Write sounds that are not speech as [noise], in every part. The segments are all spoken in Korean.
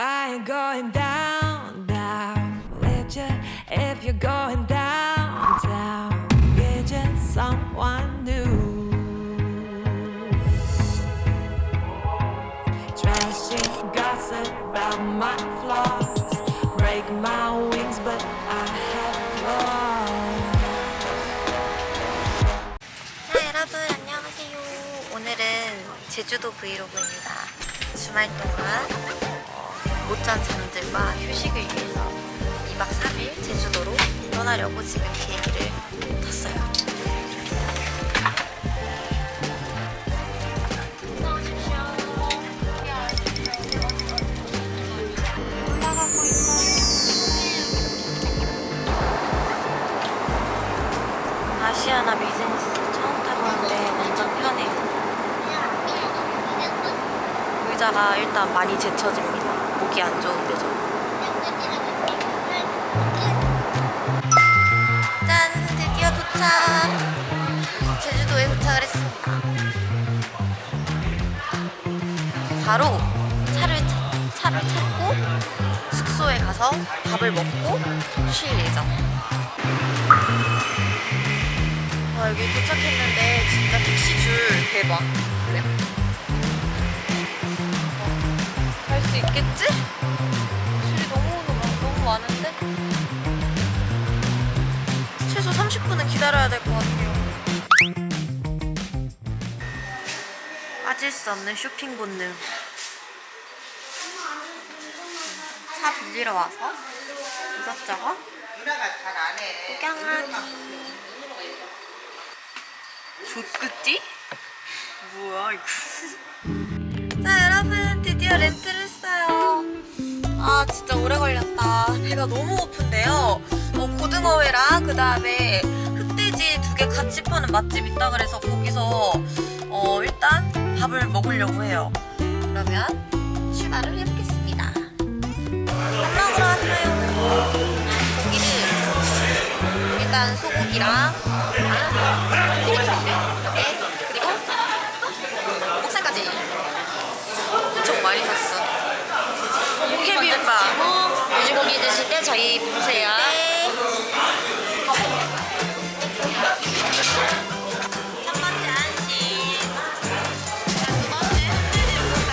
I ain't going down, down with you. If you're going down, down with you, someone new. Trashing gossip about my flaws. Break my wings, but I have claws. 자 여러분 안녕하세요 오늘은 제주도 브이로그입니다 주말 동안 어, 못 잔 잠들과 휴식을 위해서 2박 3일 제주도로 떠나려고 지금 비행기를 탔어요 아시아나 비즈니스 처음 타보는데 완전 편해요. 의자가 일단 많이 제쳐집니다. 목이 안 좋은데 저. 짠! 드디어 도착! 제주도에 도착을 했습니다. 바로 차를, 차, 차를 찾고 숙소에 가서 밥을 먹고 쉴 예정. 와 여기 도착했는데 진짜 택시 줄 대박 그래 있겠지? 줄이 너무 너무 너무 많은데? 최소 30분은 기다려야 될 것 같아요. 빠질 수 없는 쇼핑 본능 차 빌리러 와서? 이것저것 구경하기. 조끄띠? 뭐야 이거? [laughs] 자 여러분 드디어 렌트를 진짜 오래 걸렸다. 배가 너무 고픈데요. 어, 고등어회랑 그 다음에 흑돼지 두 개 같이 파는 맛집 있다 그래서 거기서 어, 일단 밥을 먹으려고 해요. 그러면 출발을 해보겠습니다. 밥 먹으러 왔어요. 고기를 일단 소고기랑 이렇게 그리고 목살까지 엄청 많이 샀어 육회비빔밥 저희 보세요. 네. 첫 번째 한식 두 번째 흑돼지 목살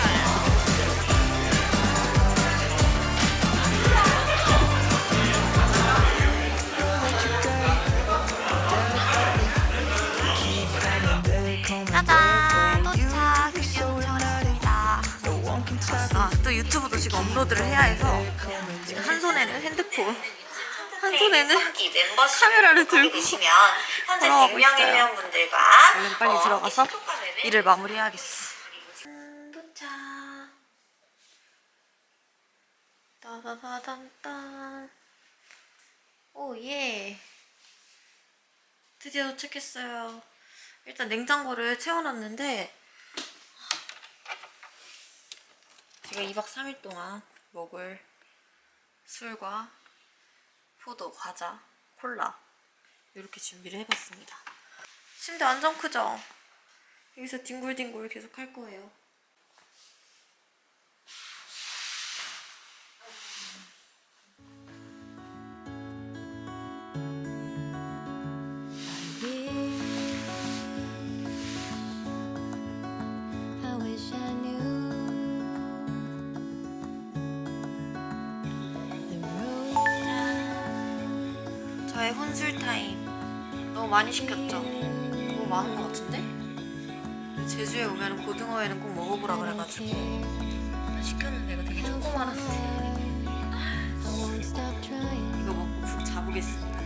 짜잔 도착 드디어 도착했습니다 아, 또 유튜브도 지금 업로드를 해야 해서 지금 한 손에는 핸드폰 한 손에는 카메라를 들고 계시면 현재 걸어가고 100명 있어요. 회원분들과 얼른 빨리 어, 들어가서 일을 마무리해야겠어. 음, 도착. 따다다단딴 오예. 드디어 도착했어요. 일단 냉장고를 채워놨는데 제가 2박 3일 동안 먹을 술과 포도, 과자, 콜라 이렇게 준비를 해봤습니다 침대 완전 크죠? 여기서 뒹굴뒹굴 계속 할 거예요 혼술 타임 너무 많이 시켰죠? 너무 많은 것 같은데? 제주에 오면 고등어회는 꼭 먹어보라 그래가지고 시켰는데 이거 되게 조그만한데. 이거 먹고 푹 자보겠습니다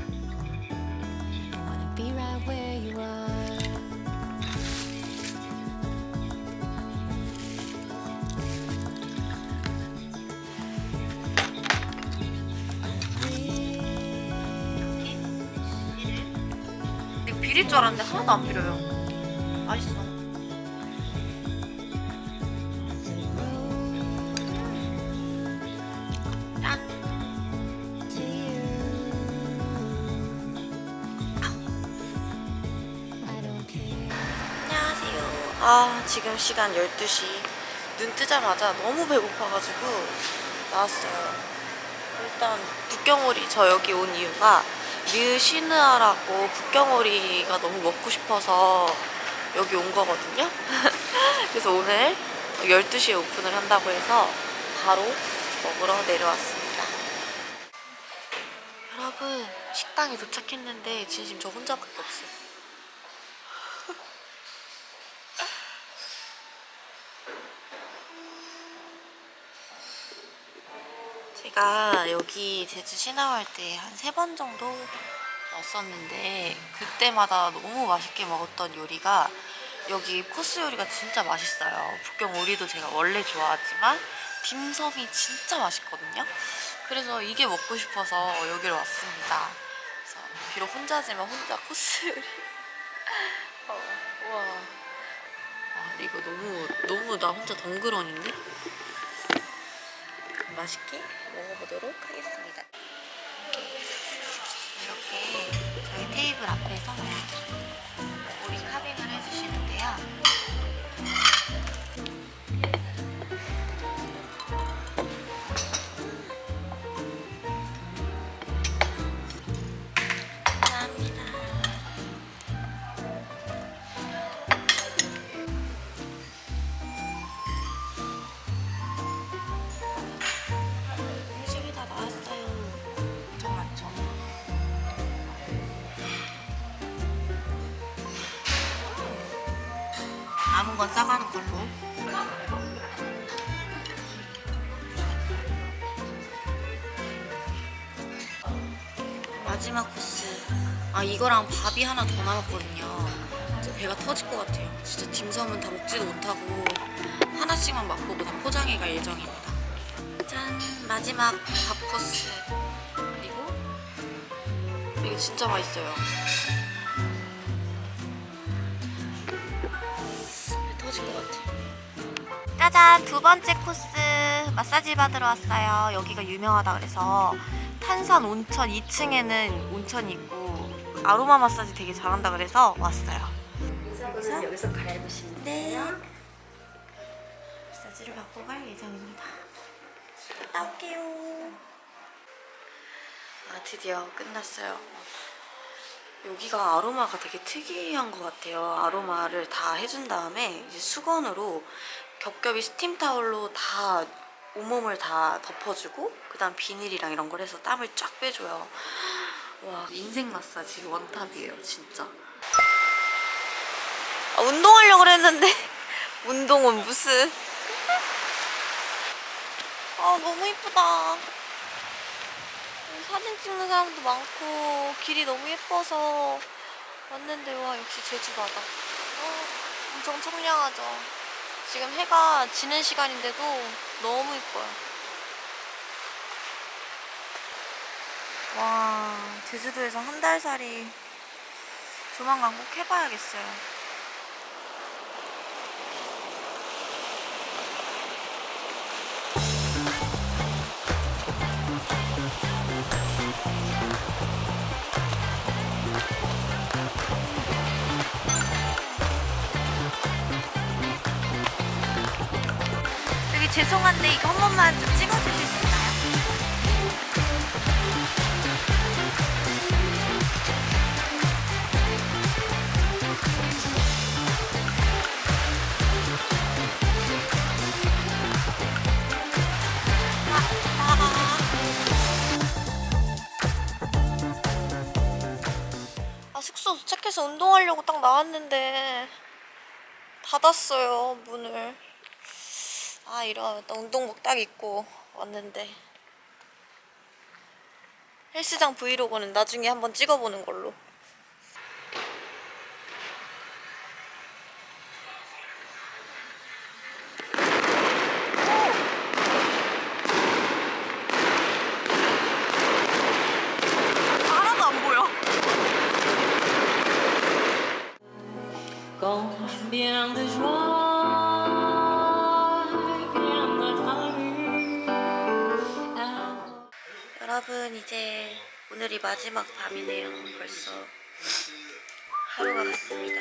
비릴 줄 알았는데 하나도 안 비려요 맛있어. 안녕하세요. 아, 지금 시간 12시. 눈 뜨자마자 너무 배고파가지고 나왔어요. 일단 북경오리 저 여기 온 이유가 르시느아라고 북경오리가 너무 먹고 싶어서 여기 온 거거든요. [laughs] 그래서 오늘 12시에 오픈을 한다고 해서 바로 먹으러 내려왔습니다. 여러분 식당에 도착했는데 진심 저 혼자밖에 없어요. 제가 여기 제주 시나월 때한 세 번 정도 왔었는데 그때마다 너무 맛있게 먹었던 요리가 여기 코스 요리가 진짜 맛있어요. 북경 오리도 제가 원래 좋아하지만 딤섬이 진짜 맛있거든요. 그래서 이게 먹고 싶어서 여기로 왔습니다. 그래서 비록 혼자지만 혼자 코스 요리. [laughs] 어, 우와. 아, 이거 너무 너무 나 혼자 덩그러니인데? 맛있게 먹어보도록 하겠습니다. 이렇게 건 싸가는 걸로. 마지막 코스. 아 이거랑 밥이 하나 더 남았거든요. 진짜 배가 터질 것 같아요. 진짜 딤섬은 다 먹지도 못하고 하나씩만 맛보고 다 포장해 갈 예정입니다. 짠 마지막 밥 코스 그리고 이거 진짜 맛있어요. 짜잔 두 번째 코스 마사지 받으러 왔어요. 여기가 유명하다 그래서 탄산 온천 2층에는 온천이 있고 아로마 마사지 되게 잘한다 그래서 왔어요. 여기서 여기서 갈아입으시면 네. 마사지를 받고 갈 예정입니다. 갔다 올게요. 아 드디어 끝났어요. 여기가 아로마가 되게 특이한 것 같아요. 아로마를 다 해준 다음에 이제 수건으로 겹겹이 스팀 타올로 다 온몸을 다 덮어주고 그다음 비닐이랑 이런 걸 해서 땀을 쫙 빼줘요. 와 인생 마사지 원탑이에요 진짜. 아, 운동하려고 그랬는데 [laughs] 운동은 무슨? 아 너무 이쁘다. 사진 찍는 사람도 많고 길이 너무 예뻐서 왔는데 와 역시 제주 바다. 어, 엄청 청량하죠. 지금 해가 지는 시간인데도 너무 이뻐요. 와 제주도에서 한 달 살이 조만간 꼭 해봐야겠어요. 죄송한데 이거 한 번만 좀 찍어주실 수 있나요? 아 숙소 도착해서 운동하려고 딱 나왔는데 닫았어요 문을 아 이런 나 운동복 딱 입고 왔는데. 헬스장 브이로그는 나중에 한번 찍어보는 걸로. Joie 여러분 이제 오늘이 마지막 밤이네요 벌써 하루가 갔습니다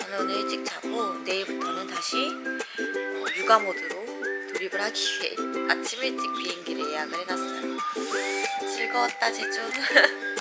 저는 오늘 일찍 자고 내일부터는 다시 어, 육아 모드로 몰입을 하기 위해 아침 일찍 비행기를 예약을 해놨어요. 즐거웠다 제주. [laughs]